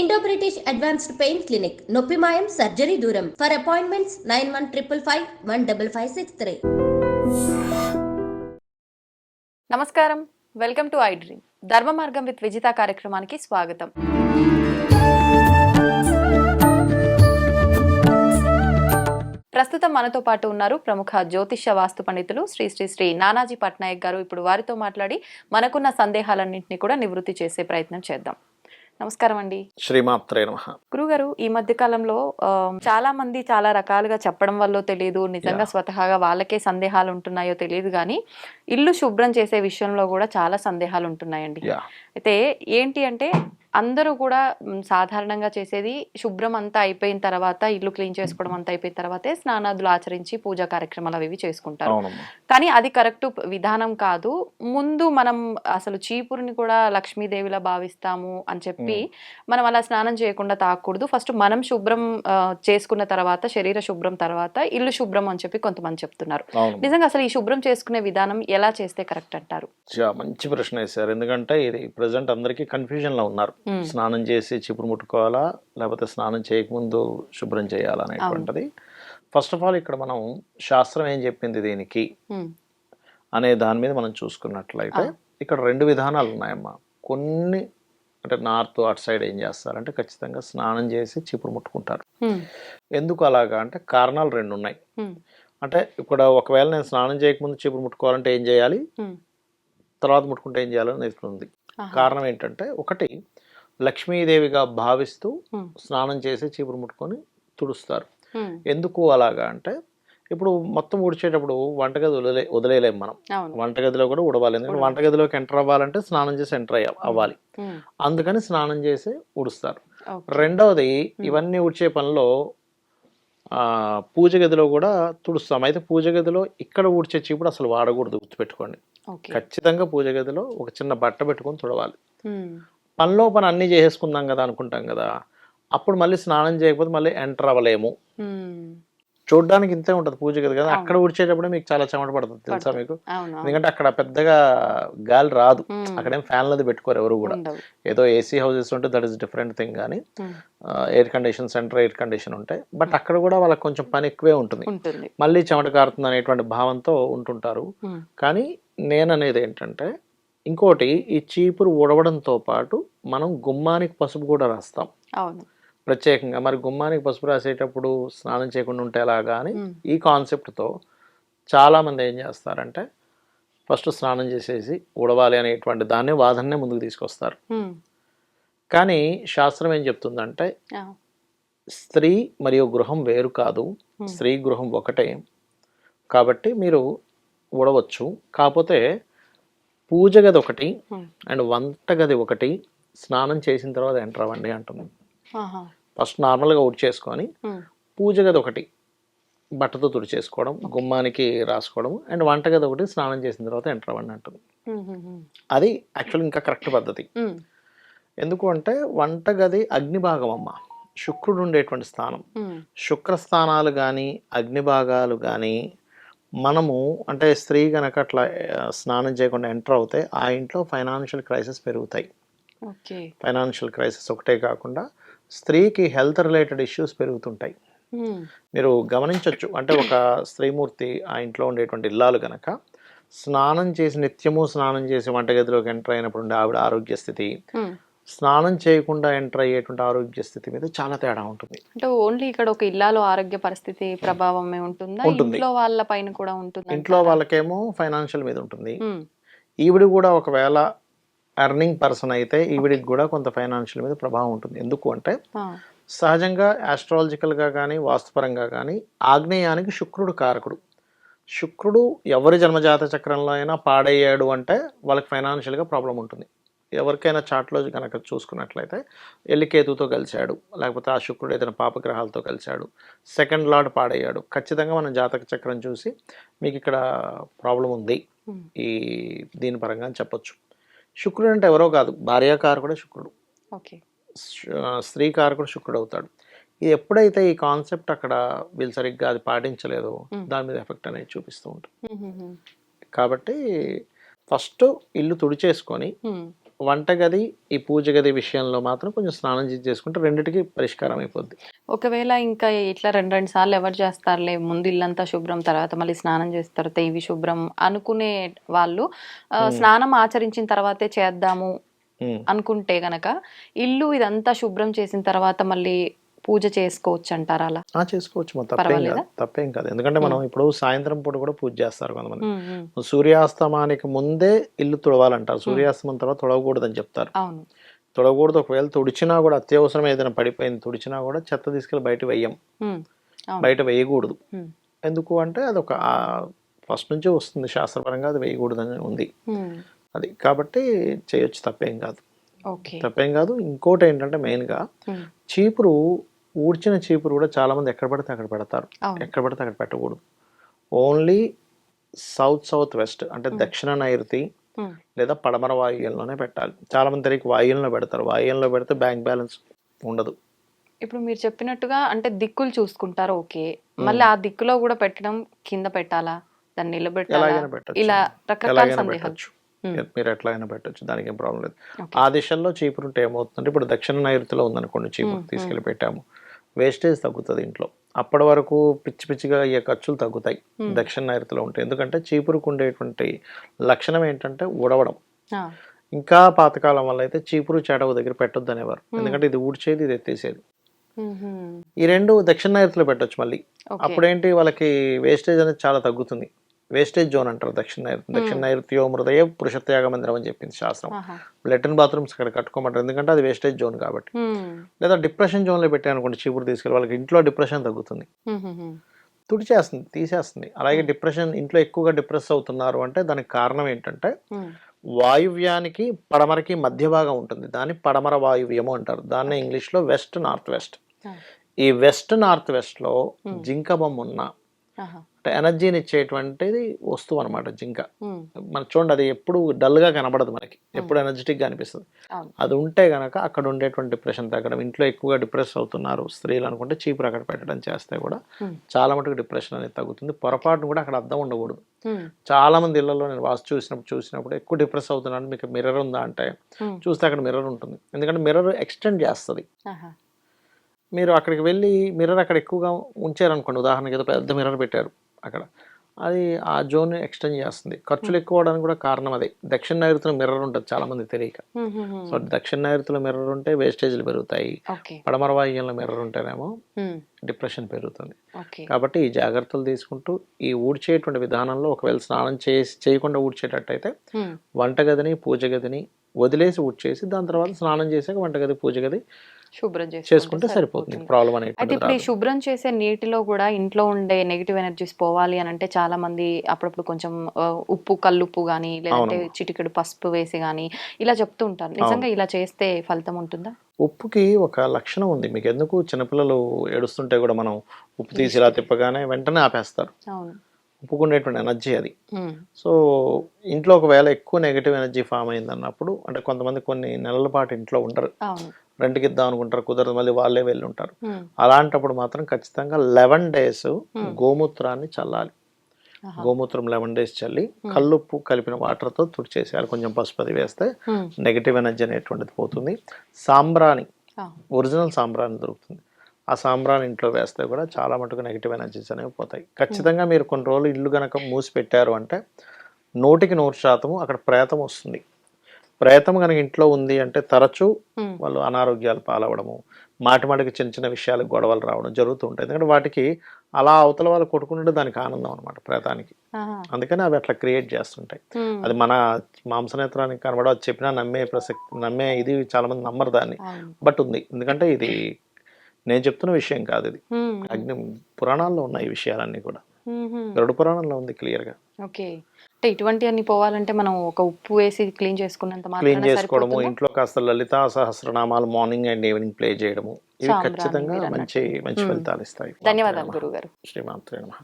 Indo British advanced pain clinic నొప్పి మాయం surgery దూరం for appointments nine one triple five one double five six three నమస్కారం welcome to I dream Dharma Margam with Vijitha కార్యక్రమానికి స్వాగతం ప్రస్తుతం మనతో పాటు ఉన్నారు ప్రముఖ జ్యోతిష వాస్తు పండితులు శ్రీ శ్రీ శ్రీ నానాజీ పట్నాయక్ గారు. ఇప్పుడు వారితో మాట్లాడి మనకున్న సందేహాలన్నింటినీ కూడా నివృత్తి చేసే ప్రయత్నం చేద్దాం. నమస్కారం అండి శ్రీమాత్రే నమ. గురుగారు ఈ మధ్య కాలంలో ఆ, చాలా మంది చాలా రకాలుగా చెప్పడం వల్ల తెలియదు నిజంగా. స్వతహాగా వాళ్ళకే సందేహాలు ఉంటున్నాయో తెలియదు కానీ ఇల్లు శుభ్రం చేసే విషయంలో కూడా చాలా సందేహాలు ఉంటున్నాయండి అయితే ఏంటి అంటే అందరూ కూడా సాధారణంగా చేసేది శుభ్రం అంతా అయిపోయిన తర్వాత ఇల్లు క్లీన్ చేసుకోవడం అంతా అయిపోయిన తర్వాతే స్నానాదులు ఆచరించి పూజా కార్యక్రమాలు అవి చేసుకుంటారు. కానీ అది కరెక్ట్ విధానం కాదు. ముందు మనం అసలు చీపురుని కూడా లక్ష్మీదేవిలా భావిస్తాము అని చెప్పి మనం అలా స్నానం చేయకుండా తాకూడదు. ఫస్ట్ మనం శుభ్రం చేసుకున్న తర్వాత శరీర శుభ్రం తర్వాత ఇల్లు శుభ్రం అని చెప్పి కొంతమంది చెప్తున్నారు. నిజంగా అసలు ఈ శుభ్రం చేసుకునే విధానం ఎలా చేస్తే కరెక్ట్ అంటారు? మంచి ప్రశ్న వేశారు. ఎందుకంటే ఇది ప్రజెంట్ అందరికీ కన్ఫ్యూజన్లో ఉన్నారు. స్నానం చేసి చిపురు ముట్టుకోవాలా? లేకపోతే స్నానం చేయకముందు శుభ్రం చేయాలా అనేటువంటిది. ఫస్ట్ ఆఫ్ ఆల్ ఇక్కడ మనం శాస్త్రం ఏం చెప్పింది దీనికి? అనే దాని మీద మనం చూసుకున్నట్లయితే. ఇక్కడ రెండు విధానాలు ఉన్నాయమ్మా. కొన్ని అంటే నార్త్ అటు సైడ్ ఏం చేస్తారంటే ఖచ్చితంగా స్నానం చేసి చిపురు ముట్టుకుంటారు. ఎందుకు అలాగా అంటే కారణాలు రెండు ఉన్నాయి. అంటే ఇక్కడ ఒకవేళ నేను స్నానం చేయకముందు చిపురు ముట్టుకోవాలంటే ఏం చేయాలి. తర్వాత ముట్టుకుంటే ఏం చేయాలని ఉంది. కారణం ఏంటంటే ఒకటి లక్ష్మీదేవిగా భావిస్తూ స్నానం చేసి చీపురు ముట్టుకొని తుడుస్తారు. ఎందుకు అలాగా అంటే ఇప్పుడు మొత్తం ఉడిచేటప్పుడు వంటగది వదిలే వదిలేయలేం మనం. వంటగదిలో కూడా ఉడవాలి ఎందుకంటే వంటగదిలోకి ఎంటర్ అవ్వాలంటే స్నానం చేసి ఎంటర్ అవ్వాలి. అందుకని స్నానం చేసి ఉడుస్తారు. రెండవది ఇవన్నీ ఉడిచే పనిలో పూజ గదిలో కూడా తుడుస్తాం. అయితే పూజ గదిలో ఇక్కడ ఊడ్చే చీపుడు అసలు వాడకూడదు గుర్తుపెట్టుకోండి. ఖచ్చితంగా పూజ గదిలో ఒక చిన్న బట్ట పెట్టుకొని తుడవాలి. పనిలో పని అన్నీ చేసేసుకుందాం కదా అనుకుంటాం కదా అప్పుడు మళ్ళీ స్నానం చేయకపోతే మళ్ళీ ఎంటర్ అవ్వలేము. ఉమ్, చూడడానికి ఇంతే ఉంటుంది పూజ కదా అవును. అక్కడ ఉడిచేటప్పుడే మీకు చాలా చెమట పడుతుంది తెలుసా. మీకు. ఎందుకంటే అక్కడ పెద్దగా గాలి రాదు. ఉమ్, అక్కడేం ఫ్యాన్లది పెట్టుకోరు ఎవరు కూడా. ఏదో ఏసీ హౌసెస్ ఉంటే దట్ ఇస్ డిఫరెంట్ థింగ్ కానీ ఉమ్, air condition center air condition ఉంటాయి. బట్ అక్కడ కూడా వాళ్ళకి కొంచెం పని ఎక్కువే ఉంటుంది. మళ్ళీ చెమట కారుతుంది అనేటువంటి భావంతో ఉంటుంటారు. కానీ నేను అనేది ఏంటంటే ఇంకోటి ఈ చీపురు ఉడవడంతో పాటు మనం గుమ్మానికి పసుపు కూడా రాస్తాం. అవును. ప్రత్యేకంగా మరి గుమ్మానికి పసుపు రాసేటప్పుడు స్నానం చేయకుండా ఉంటే ఎలాగా అని ఈ కాన్సెప్ట్తో చాలామంది ఏం చేస్తారంటే ఫస్ట్ స్నానం చేసేసి ఉడవాలి అనేటువంటి దాన్ని వాదననే ముందుకు తీసుకొస్తారు. కానీ శాస్త్రం ఏం చెప్తుందంటే స్త్రీ మరియు గృహం వేరు కాదు. స్త్రీ గృహం ఒకటే. కాబట్టి మీరు ఉడవచ్చు కాకపోతే పూజ గది ఒకటి ఉమ్, అండ్ వంట గది ఒకటి. స్నానం చేసిన తర్వాత ఎంటర్ అవ్వండి అంటుంది. ఫస్ట్ నార్మల్గా ఉడిచేసుకొని ఉమ్, పూజ గది ఒకటి. బట్టతో తుడిచేసుకోవడం గుమ్మానికి రాసుకోవడం అండ్ వంటగది ఒకటి స్నానం చేసిన తర్వాత ఎంటర్ అవ్వండి అంటుంది. ఉమ్, అది యాక్చువల్ ఇంకా కరెక్ట్ పద్ధతి. ఎందుకు అంటే వంటగది అగ్నిభాగం అమ్మ. శుక్రుడు ఉండేటువంటి స్థానం. ఉమ్, శుక్రస్థానాలు కానీ అగ్నిభాగాలు కానీ మనము అంటే స్త్రీ కనుక అట్లా స్నానం చేయకుండా ఎంటర్ అవుతే ఆ ఇంట్లో ఫైనాన్షియల్ క్రైసిస్ పెరుగుతాయి. ఓకే. ఫైనాన్షియల్ క్రైసిస్ ఒకటే కాకుండా స్త్రీకి హెల్త్ రిలేటెడ్ ఇష్యూస్ పెరుగుతుంటాయి. మీరు గమనించవచ్చు అంటే ఒక స్త్రీమూర్తి ఆ ఇంట్లో ఉండేటువంటి ఇల్లాలు గనక స్నానం చేసి నిత్యము స్నానం చేసి వంటగదిలోకి ఎంటర్ అయినప్పుడు ఉండే ఆవిడ ఆరోగ్య స్థితి. స్నానం చేయకుండా ఎంటర్ అయ్యేటువంటి ఆరోగ్య స్థితి మీద చాలా తేడా ఉంటుంది. అంటే ఓన్లీ ఇక్కడ ఒక ఇల్లాలో ఆరోగ్య పరిస్థితి ప్రభావమే ఉంటుందా. ఇంట్లో వాళ్ళ పైన కూడా ఉంటుంది ఇంట్లో వాళ్ళకేమో ఫైనాన్షియల్ మీద ఉంటుంది. ఈవిడ కూడా ఒకవేళ ఎర్నింగ్ పర్సన్ అయితే ఈవిడికి కూడా కొంత ఫైనాన్షియల్ మీద ప్రభావం ఉంటుంది. ఎందుకు అంటే సహజంగా ఆస్ట్రాలజికల్గా కానీ వాస్తుపరంగా కానీ ఆగ్నేయానికి శుక్రుడు కారకుడు. శుక్రుడు ఎవరి జన్మజాత చక్రంలో అయినా పాడయ్యాడు అంటే వాళ్ళకి ఫైనాన్షియల్గా ప్రాబ్లం ఉంటుంది. ఎవరికైనా చాట్లో కనుక చూసుకున్నట్లయితే ఎల్లికేతుతో కలిశాడు లేకపోతే ఆ శుక్రుడు ఏదైనా పాపగ్రహాలతో కలిశాడు సెకండ్ లార్డ్ పాడయ్యాడు. ఖచ్చితంగా మనం జాతక చక్రం చూసి మీకు ఇక్కడ ప్రాబ్లం ఉంది. ఈ దీని పరంగా అని చెప్పొచ్చు. శుక్రుడు అంటే ఎవరో కాదు భార్యాకారకుడే శుక్రుడు. ఓకే. స్త్రీ కారకుడు శుక్రుడు అవుతాడు. ఇది ఎప్పుడైతే ఈ కాన్సెప్ట్ అక్కడ వీళ్ళు సరిగ్గా అది పాటించలేదో. దాని మీద ఎఫెక్ట్ అనేది చూపిస్తూ ఉంటుంది కాబట్టి ఫస్ట్ ఇల్లు తుడిచేసుకొని వంటగది ఈ పూజ గది విషయంలో మాత్రం కొంచెం స్నానం చేసి చేసుకుంటే రెండిటికి పరిష్కారం అయిపోద్ది ఒకవేళ ఇంకా ఇట్లా రెండు రెండు సార్లు ఎవరు చేస్తారులే ముందు ఇల్లంతా శుభ్రం తర్వాత మళ్ళీ స్నానం చేసిన తర్వాత ఇవి శుభ్రం అనుకునే వాళ్ళు స్నానం ఆచరించిన తర్వాతే చేద్దాము. అనుకుంటే గనక ఇల్లు ఇదంతా శుభ్రం చేసిన తర్వాత మళ్ళీ పూజ చేసుకోవచ్చు అంటారా అలా? ఆ, చేసుకోవచ్చు. తప్పేం? కాదు. తప్పేం కాదు. ఎందుకంటే మనం ఇప్పుడు సాయంత్రం పూట కూడా పూజ చేస్తారు కొంతమంది. సూర్యాస్తమానికి ముందే ఇల్లు తుడవాలంటారు. సూర్యాస్తమం తర్వాత తుడవకూడదని చెప్తారు. తుడవకూడదు. ఒకవేళ తుడిచినా కూడా అత్యవసరం ఏదైనా పడిపోయింది తుడిచినా కూడా చెత్త తీసుకెళ్ళి బయట అవును. బయట వేయకూడదు. ఎందుకు అంటే అదొక ఫస్ట్ నుంచే వస్తుంది. శాస్త్రపరంగా అది వేయకూడదని ఉంది. ఉమ్. అది కాబట్టి చేయొచ్చు. తప్పేం కాదు. తప్పేం కాదు. ఇంకోటి ఏంటంటే మెయిన్గా చీపురు ఊడ్చిన చీపురు కూడా చాలా మంది ఎక్కడ పడితే అక్కడ పెడతారు. ఎక్కడ పడితే అక్కడ పెట్టకూడదు. ఓన్లీ సౌత్ సౌత్ వెస్ట్ అంటే దక్షిణ నైరుతి లేదా పడమర వాయువ్యంలోనే పెట్టాలి. చాలా మంది తెలియక వాయువ్యంలో పెడతారు. వాయువ్యంలో పెడితే బ్యాంక్ బ్యాలెన్స్ ఉండదు. ఇప్పుడు మీరు చెప్పినట్టుగా అంటే దిక్కులు చూసుకుంటారు ఓకే. మళ్ళీ ఆ దిక్కులో కూడా పెట్టడం కింద పెట్టాలా? దాన్ని నిలబెట్టాలా? ఇలా రకరకాల సందేహాలు. మీరు ఎట్లాగైనా పెట్టచ్చు. దానికి ఏం ప్రాబ్లం లేదు. ఆ దిశల్లో చీపురు ఉంటే ఏమవుతుందంటే ఇప్పుడు దక్షిణ నైరుతిలో ఉందనుకోండి చీపురు మ్మ్, తీసుకెళ్ళి పెట్టాము. వేస్టేజ్ తగ్గుతుంది ఇంట్లో. అప్పటి వరకు పిచ్చి పిచ్చిగా అయ్యే ఖర్చులు తగ్గుతాయి. దక్షిణ నైరుతిలో ఉంటాయి ఎందుకంటే చీపురుకు ఉండేటువంటి లక్షణం ఏంటంటే ఉడవడం ఇంకా పాతకాలం వల్ల అయితే చీపురు చెడవు దగ్గర పెట్టొద్దు అనేవారు. ఎందుకంటే ఇది ఊడ్చేది ఇది ఎత్తేసేది. ఈ రెండు దక్షిణ నైరుతిలో పెట్టొచ్చు మళ్ళీ. అప్పుడేంటి వాళ్ళకి వేస్టేజ్ అనేది చాలా తగ్గుతుంది. వేస్టేజ్ జోన్ అంటారు దక్షిణ నైరుతి దక్షిణ నైరుతియో మృదయ పురుషత్యాగ మందిరం అని చెప్పింది శాస్త్రం. ఆహా. లెట్రిన్ బాత్రూమ్స్ ఇక్కడ కట్టుకోమంటారు. ఎందుకంటే అది వేస్టేజ్ జోన్ కాబట్టి. లేదా డిప్రెషన్ జోన్లో పెట్టారనుకోండి చీపురు తీసుకెళ్ళి వాళ్ళకి ఇంట్లో డిప్రెషన్ తగ్గుతుంది. తుడిచేస్తుంది తీసేస్తుంది. అలాగే డిప్రెషన్ ఇంట్లో ఎక్కువగా డిప్రెస్ అవుతున్నారు అంటే దానికి కారణం ఏంటంటే వాయువ్యానికి పడమరకి మధ్య భాగం ఉంటుంది. దాన్ని పడమర వాయువ్యము అంటారు. దాన్ని ఇంగ్లీష్లో వెస్ట్ నార్త్ వెస్ట్. ఈ వెస్ట్ నార్త్ వెస్ట్లో జింక బొమ్మ ఉన్న ఎనర్జీని ఇచ్చేటువంటిది వస్తువు అనమాట జింక మనకు చూడండి అది ఎప్పుడు డల్గా కనబడదు మనకి. ఎప్పుడు ఎనర్జెటిక్గా అనిపిస్తుంది. అది ఉంటే గనక అక్కడ ఉండేటువంటి డిప్రెషన్ తగ్గడం ఇంట్లో ఎక్కువగా డిప్రెస్ అవుతున్నారు స్త్రీలు అనుకుంటే చీపురు అక్కడ పెట్టడం చేస్తే కూడా చాలా మటుకు డిప్రెషన్ అనేది తగ్గుతుంది. పొరపాటును కూడా అక్కడ అర్థం ఉండకూడదు. చాలా మంది ఇళ్ళలో నేను వాస్తు చూసినప్పుడు చూసినప్పుడు ఎక్కువ డిప్రెస్ అవుతున్నాను మీకు మిర్రర్ ఉందా అంటే చూస్తే అక్కడ మిర్రర్ ఉంటుంది. ఎందుకంటే మిర్రర్ ఎక్స్టెండ్ చేస్తుంది. మీరు అక్కడికి వెళ్ళి మిర్రర్ అక్కడ ఎక్కువగా ఉంచారనుకోండి ఉదాహరణకి ఏదో పెద్ద మిర్రర్ పెట్టారు. అక్కడ. అది ఆ జోన్ ఎక్స్టెండ్ చేస్తుంది. ఖర్చులు ఎక్కువ అవడానికి కూడా కారణం అదే. దక్షిణ నైరుతిలో మిర్రర్ ఉంటుంది చాలా మంది తెలియక సో దక్షిణ నైరుతిలో మిర్రర్ ఉంటే వేస్టేజ్లు పెరుగుతాయి. పడమర వాయువ్యంలో మిర్రర్ ఉంటేనేమో డిప్రెషన్ పెరుగుతుంది. కాబట్టి ఈ జాగ్రత్తలు తీసుకుంటూ ఈ ఊడ్చేటువంటి విధానంలో ఒకవేళ స్నానం చేసి చేయకుండా ఊడ్చేటట్టయితే వంటగదిని పూజ గదిని వదిలేసి ఊడ్చేసి దాని తర్వాత స్నానం చేసాక వంటగది పూజ గది శుభ్రం చేసుకుంటే సరిపోతుంది. ప్రాబ్లం అయితే అనేది ఇప్పుడు ఈ శుభ్రం చేసే నీటిలో కూడా ఇంట్లో ఉండే నెగిటివ్ ఎనర్జీస్ పోవాలి అని అంటే చాలా మంది అప్పుడప్పుడు కొంచెం ఉప్పు కల్లుప్పు కానీ లేదంటే చిటికెడు పసుపు వేసి కానీ ఇలా చెప్తూ ఉంటారు. నిజంగా ఇలా చేస్తే ఫలితం ఉంటుందా? ఉప్పుకి ఒక లక్షణం ఉంది. మీకు ఎందుకు చిన్నపిల్లలు ఏడుస్తుంటే కూడా మనం ఉప్పు తీసి ఇలా తిప్పగానే వెంటనే ఆపేస్తారు. అవును. ఉప్పుకు ఉండేటువంటి ఎనర్జీ అది. సో ఇంట్లో ఒకవేళ ఎక్కువ నెగిటివ్ ఎనర్జీ ఫామ్ అయింది అన్నప్పుడు అంటే కొంతమంది కొన్ని నెలల పాటు ఇంట్లో ఉండరు. అవును. రెంట్కి ఇద్దాం అనుకుంటారు కుదరదు మళ్ళీ వాళ్ళే వెళ్ళి ఉంటారు అలాంటప్పుడు మాత్రం ఖచ్చితంగా లెవెన్ డేస్ గోమూత్రాన్ని చల్లాలి. గోమూత్రం లెవెన్ డేస్ చల్లి కల్లుప్పు కలిపిన వాటర్తో తుడిచేసేయాలి. కొంచెం పసుపు అది వేస్తే నెగిటివ్ ఎనర్జీ అనేటువంటిది పోతుంది. సాంబ్రాణి ఒరిజినల్ సాంబ్రాణి దొరుకుతుంది. ఆ సాంబ్రాణి ఇంట్లో వేస్తే కూడా చాలా మటుకు నెగిటివ్ ఎనర్జీస్ అనేవి పోతాయి. ఖచ్చితంగా మీరు కొన్ని రోజులు ఇల్లు కనుక మూసి పెట్టారు అంటే నూటికి నూరు శాతము అక్కడ ప్రేతం వస్తుంది. ప్రేతం కనుక ఇంట్లో ఉంది అంటే తరచూ వాళ్ళు అనారోగ్యాలు పాలవడము మాటి మాటికి చిన్న చిన్న విషయాలకు గొడవలు రావడం జరుగుతూ ఉంటాయి. ఎందుకంటే వాటికి అలా అవతల వాళ్ళు కొట్టుకుంటే దానికి ఆనందం అనమాట ప్రేతానికి అందుకని అవి అట్లా క్రియేట్ చేస్తుంటాయి. అది మన మాంసనేత్రానికి కనబడ అది చెప్పినా నమ్మే ప్రసక్తి నమ్మే ఇది చాలా మంది నమ్మరు దాన్ని. బట్ ఉంది. ఎందుకంటే ఇది నేను చెప్తున్న విషయం కాదు ఇది. అగ్ని పురాణాల్లో ఉన్నాయి ఈ విషయాలన్నీ కూడా. గరుడు పురాణంలో ఉంది క్లియర్గా ఓకే. అంటే ఇటువంటి అన్ని పోవాలంటే మనం ఒక ఉప్పు వేసి క్లీన్ చేసుకున్నంత క్లీన్ చేసుకోవడము? ఇంట్లో కాస్త లలితా సహస్రనామాలు మార్నింగ్ అండ్ ఈవినింగ్ ప్లే చేయడము ఇవి ఖచ్చితంగా మంచి మంచి ఫలితాలు ఇస్తాయి. ధన్యవాదాలు గురుగారు. శ్రీమాత్రే నమః.